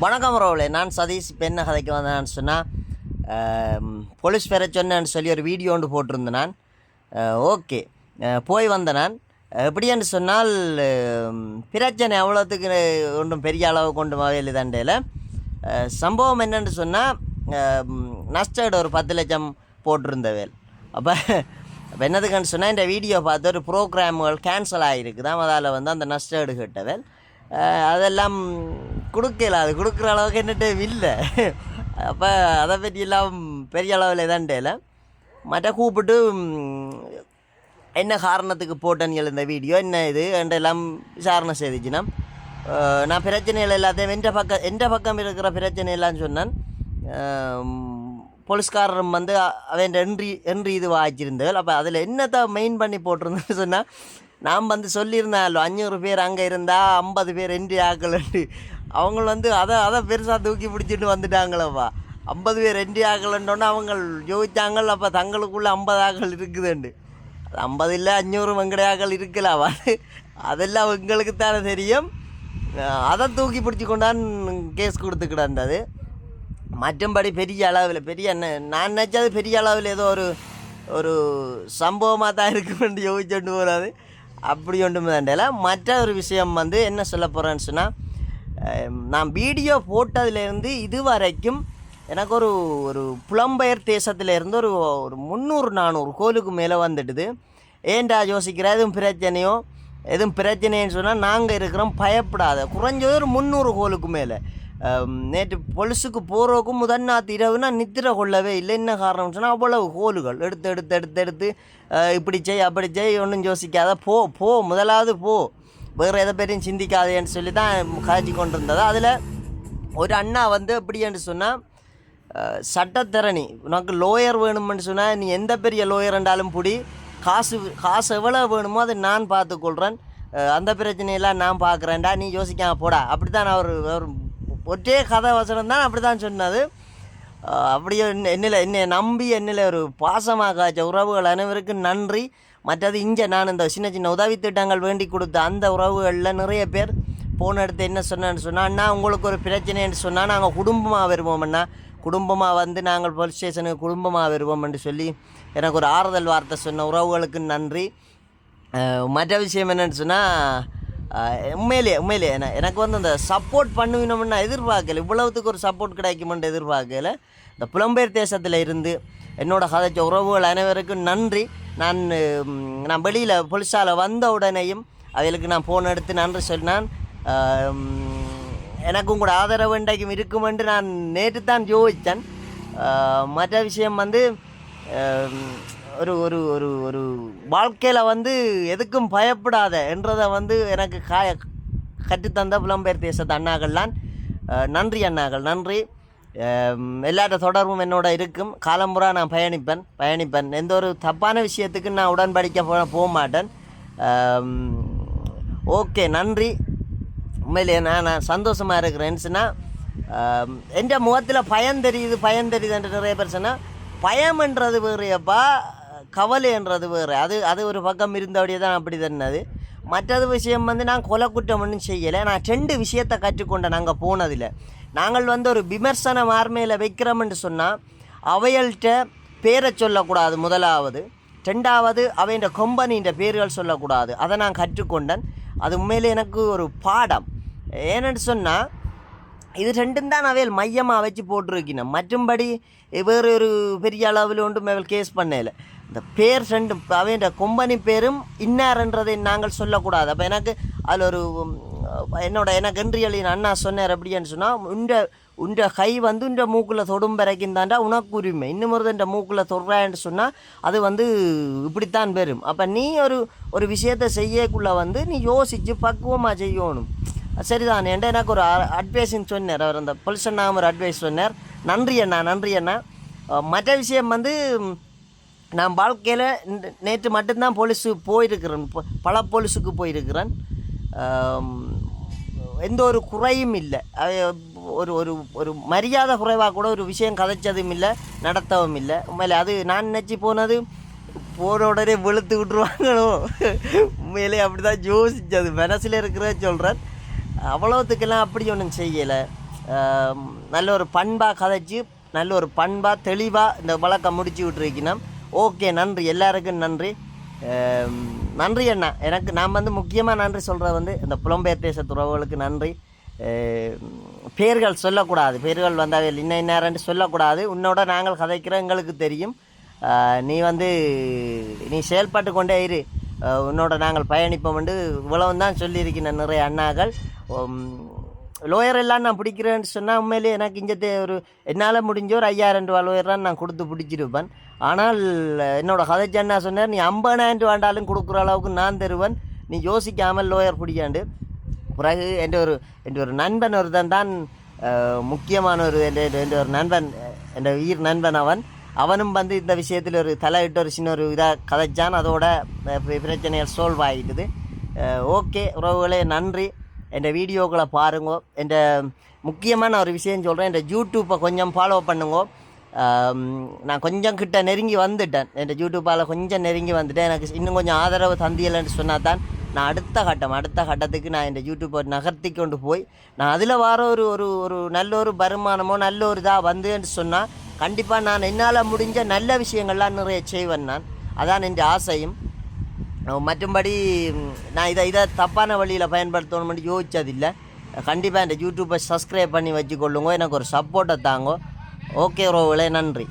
வணக்கம் ரோலே நான் சதீஷ் பெண்ணை கதைக்கு வந்தேன்னு சொன்னால் போலீஸ் பேரை சொன்னேன்னு சொல்லி ஒரு வீடியோ ஒன்று போட்டிருந்தேன் நான். ஓகே. போய் வந்தேன் நான். எப்படின்னு சொன்னால் பிரச்சனை அவ்வளோத்துக்கு ஒன்றும் பெரிய அளவு கொண்டு வகையில் தண்டையில் சம்பவம் என்னன்னு சொன்னால் நஷ்டடு ஒரு பத்து லட்சம் போட்டிருந்தவேல் அப்போ அப்போ என்னதுக்குன்னு சொன்னால் இந்த வீடியோ பார்த்து ஒரு ப்ரோக்ராம்கள் கேன்சல் ஆகிருக்குதான் அதால் வந்து அந்த நஷ்டடு கேட்டவேல் அதெல்லாம் கொடுக்கல. அது கொடுக்குற அளவுக்கு என்னட்டு இல்லை. அப்போ அதை பற்றியெல்லாம் பெரிய அளவில் தான்டேல மற்ற கூப்பிட்டு என்ன காரணத்துக்கு போட்டேன்னு எழுந்த வீடியோ. என்ன இது? என்றெல்லாம் விசாரணை செய்துச்சுன்னா நான் பிரச்சனைகள் எல்லாத்தையும் எந்த பக்கம் எந்த பக்கம் இருக்கிற பிரச்சனை சொன்னான். போலீஸ்காரரும் வந்து அவன் என்ட்ரி என்ட்ரி இது வாய்ச்சிருந்தவள். அப்போ அதில் என்னத்தை மெயின் பண்ணி போட்டிருந்தேன்னு சொன்னால் நாம் வந்து சொல்லியிருந்தேன் அஞ்சூறு பேர் அங்கே இருந்தால் ஐம்பது பேர் என்ட்ரி ஆக்கலன்ட்டு அவங்க வந்து அதை அதை பெருசாக தூக்கி பிடிச்சிட்டு வந்துட்டாங்களப்பா. ஐம்பது பேர் என்ட்ரி ஆக்கலன்னொன்னே அவங்க யோசிச்சாங்கள் அப்போ தங்களுக்குள்ளே ஐம்பது ஆக்கள் இருக்குதுண்டு அது ஐம்பது இல்லை அஞ்சூறு வெங்கடையாக்கள் இருக்கலாவா அதெல்லாம் உங்களுக்கு தானே தெரியும். அதை தூக்கி பிடிச்சி கொண்டான்னு கேஸ் கொடுத்துக்கிடாண்டது மற்றும்படி பெரிய அளவில் பெரிய என்ன நான் நினச்சது பெரிய அளவில் ஏதோ ஒரு ஒரு சம்பவமாக தான் இருக்குமென்று யோசிச்சுட்டு போகிறாது அப்படி ஒன்றும் தண்டையில் மற்ற ஒரு விஷயம் வந்து என்ன சொல்ல போகிறேன்னு சொன்னால் நான் வீடியோ போட்டதுலேருந்து இது வரைக்கும் எனக்கு ஒரு ஒரு புலம்பெயர் தேசத்துலேருந்து ஒரு ஒரு முந்நூறு நானூறு கோலுக்கு மேலே வந்துடுது. ஏன்டா யோசிக்கிற? எதுவும் பிரச்சனையோ எதுவும் பிரச்சனைன்னு சொன்னால் நாங்கள் இருக்கிறோம் பயப்படாத. குறைஞ்சது ஒரு முந்நூறு கோலுக்கு மேலே. நேற்று பொலிசுக்கு போகிறோக்கும் முதன்னாத்து இரவு நான் நித்திர கொள்ளவே இல்லை. என்ன காரணம்னு சொன்னால் அவ்வளவு கோலுகள். எடுத்து எடுத்து எடுத்து எடுத்து இப்படி செய் அப்படி செய் ஒன்றும் யோசிக்காத. போ போ முதலாவது போ. வேறு எதை பேரையும் சிந்திக்காதேன்னு சொல்லி தான் காய்ச்சி கொண்டு இருந்தது அதில் ஒரு அண்ணா வந்து எப்படின்னு சொன்னால் சட்டத்திறனி உனக்கு லோயர் வேணும்னு சொன்னால் நீ எந்த பெரிய லோயர் என்றாலும் பிடி. காசு காசு எவ்வளோ வேணுமோ அதை நான் பார்த்துக்கொள்கிறேன் அந்த பிரச்சனையெல்லாம் நான் பார்க்குறேன்டா நீ யோசிக்காம போடா. அப்படி தான் அவர் அவர் ஒற்றே கதை வசனம் தான் அப்படி தான் சொன்னது அப்படியே என்ன- என்னில் என்னை நம்பி என்னில் ஒரு பாசமாக காய்ச்ச உறவுகள் அனைவருக்கும் நன்றி. மற்றது இங்கே நான் இந்த சின்ன சின்ன உதவி திட்டங்கள் வேண்டி கொடுத்த அந்த உறவுகளில் நிறைய பேர் போன எடுத்து என்ன சொன்னேன்னு சொன்னால் அண்ணா உங்களுக்கு ஒரு பிரச்சனைன்னு சொன்னால் நாங்கள் குடும்பமாக வருவோம் குடும்பமாக வந்து நாங்கள் போலீஸ் ஸ்டேஷனுக்கு குடும்பமாக வருவோம்னு சொல்லி எனக்கு ஒரு ஆறுதல் வார்த்தை சொன்ன உறவுகளுக்கு நன்றி. மற்ற விஷயம் என்னன்னு சொன்னால் உண்மையிலேயே உண்மையிலேயே என்ன எனக்கு வந்து அந்த சப்போர்ட் பண்ணுவினோம்னு நான் எதிர்பார்க்கல. இவ்வளவுத்துக்கு ஒரு சப்போர்ட் கிடைக்குமென்று எதிர்பார்க்கல. இந்த புலம்பெயர் தேசத்தில் இருந்து என்னோட கதைச்ச உறவுகள் அனைவருக்கும் நன்றி. நான் நான் வெளியில் பொலிசால் வந்த உடனேயும் அவைகளுக்கு நான் ஃபோன் எடுத்து நன்றி சொன்னான். எனக்கும் கூட ஆதரவு இன்றைக்கும் இருக்குமென்று நான் நேற்று தான் யோசித்தேன். மற்ற விஷயம் வந்து ஒரு ஒரு ஒரு ஒரு வாழ்க்கையில் வந்து எதுக்கும் பயப்படாத என்றதை வந்து எனக்கு காய கற்றுத்தந்த புலம்பெயர் தேசத்து அண்ணாக்கள்லாம் நன்றி அண்ணாக்கள் நன்றி. அஹ், எல்லாட்ட தொடர்பும் என்னோட இருக்கும். காலம்புறா நான் பயணிப்பேன் பயணிப்பேன். எந்த ஒரு தப்பான விஷயத்துக்கு நான் உடன்படிக்க போ போக மாட்டேன். ஓகே நன்றி. உண்மையிலேயே நான் நான் சந்தோஷமாக இருக்கிறேன்னு எந்த முகத்தில் பயம் தெரியுது பயம் தெரியுதுன்ற நிறைய பேர் சொன்னால் பயம்ன்றது வேறுப்பா கவலைன்றது வேறு. அது அது ஒரு பக்கம் இருந்தபடியே தான் அப்படி தன்னது மற்றது விஷயம் வந்து நான் கொலை குற்றம் ஒன்றும் செய்யலை. நான் ரெண்டு விஷயத்தை கற்றுக்கொண்டேன் நாங்கள் போனதில். நாங்கள் வந்து ஒரு விமர்சனம் ஆர்மையில் வைக்கிறோம்னு சொன்னால் அவைகள்கிட்ட பேரை சொல்லக்கூடாது முதலாவது. ரெண்டாவது அவையின் கொம்பனின்ற பேர்கள் சொல்லக்கூடாது. அதை நான் கற்றுக்கொண்டேன். அது உண்மையிலே எனக்கு ஒரு பாடம். ஏன்னு சொன்னால் இது ரெண்டும் தான் அவையில் மையமாக வச்சு போட்டிருக்கணும் மற்றும்படி வேறு ஒரு பெரிய அளவில் ஒன்றும் அவள் கேஸ் பண்ணல. இந்த பேர் ரெண்டும் அவைன்ற கொம்பனி பேரும் இன்னார்ன்றதை நாங்கள் சொல்லக்கூடாது. அப்போ எனக்கு அதில் ஒரு என்னோட எனக்கு என்றியலின் அண்ணா சொன்னார் அப்படின்னு சொன்னால் உண்ட உண்ட கை வந்து உண்ட மூக்கில் தொடும் வரைக்கும் தாண்டா உனக்கு உரிமை இன்னும் ஒரு இந்த மூக்கில் தொடுறான்னு சொன்னால் அது வந்து இப்படித்தான் பெறும். அப்போ நீ ஒரு ஒரு விஷயத்தை செய்யக்குள்ளே வந்து நீ யோசித்து பக்குவமாக செய்யணும். சரிதான் என்கிட்ட எனக்கு ஒரு அட்வைஸ்ன்னு சொன்னார். அவர் அந்த போலீஸ் ஒரு அட்வைஸ் சொன்னார். நன்றி அண்ணா நன்றி அண்ணா. மற்ற விஷயம் வந்து நான் வாழ்க்கையில் நேற்று மட்டும்தான் போலீஸு போயிருக்கிறேன். பல போலீஸுக்கு போயிருக்கிறேன். எந்த ஒரு குறையும் இல்லை. அது ஒரு ஒரு ஒரு மரியாதை குறைவாக கூட ஒரு விஷயம் கதைச்சதும் இல்லை நடத்தவும் இல்லை. உண்மையில அது நான் நினச்சி போனது போன உடனே வெளுத்து விட்ருவாங்களோ உண்மையிலே அப்படி தான் யோசிச்சது. மனசில் இருக்கிற சொல்கிறேன் அவ்வளோத்துக்கெல்லாம் அப்படி ஒன்றும் செய்யலை. நல்ல ஒரு பண்பாக கதைச்சு நல்ல ஒரு பண்பாக தெளிவாக இந்த வழக்கம் முடிச்சு விட்டுருக்கணும். ஓகே நன்றி. எல்லாருக்கும் நன்றி. நன்றி அண்ணா. எனக்கு நான் வந்து முக்கியமாக நன்றி சொல்கிறது வந்து இந்த புலம்பெயர் தேச துறவுகளுக்கு நன்றி. பேர்கள் சொல்லக்கூடாது. பேர்கள் வந்தால் இன்ன இன்னாரன்ட்டு சொல்லக்கூடாது. உன்னோட நாங்கள் கதைக்கிறோம் எங்களுக்கு தெரியும். நீ வந்து நீ செயல்பட்டு கொண்டே இரு. உன்னோட நாங்கள் பயணிப்போம் வந்து இவ்வளவு தான் சொல்லியிருக்கிறேன் நிறைய அண்ணாக்கள். லோயர் எல்லாம் நான் பிடிக்கிறேன்னு சொன்னால் உண்மையிலேயே எனக்கு இங்கே ஒரு என்னால் முடிஞ்ச ஒரு ஐயாயிரம் ரூபா லோயர்லாம் நான் கொடுத்து பிடிச்சிருப்பேன். ஆனால் என்னோட கதைச்சு என்ன சொன்னார் நீ ஐம்பதாயிரம் ரூபாண்டாலும் கொடுக்குற அளவுக்கு நான் தருவேன். நீ யோசிக்காமல் லோயர் பிடிக்காண்டு. பிறகு என்ற ஒரு என்ற ஒரு நண்பன் ஒருத்தன் தான் முக்கியமான ஒரு என்ற ஒரு நண்பன் என்ற உயிர் நண்பன் அவன். அவனும் வந்து இந்த விஷயத்தில் ஒரு தலையிட்டு ஒரு சின்ன ஒரு இதாக கதைச்சான். அதோட பிரச்சனைகள் சோல்வ் ஆகிட்டுது ஓகே உறவுகளே நன்றி. என் வீடியோக்களை பாருங்க. என் முக்கியமான ஒரு விஷயம் சொல்கிறேன் என் யூடியூப்பை கொஞ்சம் ஃபாலோ பண்ணுங்க. நான் கொஞ்சம் கிட்ட நெருங்கி வந்துட்டேன். என் யூடியூப்பால் கொஞ்சம் நெருங்கி வந்துட்டேன். எனக்கு இன்னும் கொஞ்சம் ஆதரவு தந்தியலைன்னு சொன்னால் தான் நான் அடுத்த கட்டம் அடுத்த கட்டத்துக்கு நான் இந்த யூடியூப்பை நகர்த்தி கொண்டு போய் நான் அதில் வர ஒரு ஒரு ஒரு நல்ல ஒரு வருமானமோ நல்ல ஒரு இதாக வந்துன்னு சொன்னால் கண்டிப்பாக நான் என்னால் முடிஞ்ச நல்ல விஷயங்கள்லாம் நிறைய செய்வேன் நான். அதான் என் ஆசையும். மற்றும்படி நான் இதை இதை தப்பான வழியில் பயன்படுத்தணும்னு யோசிச்சதில்லை. கண்டிப்பாக இந்த யூடியூப்பை சப்ஸ்கிரைப் பண்ணி வச்சுக்கொள்ளுங்க. எனக்கு ஒரு சப்போர்ட்டை தாங்க. ஓகே ரோவிலே நன்றி.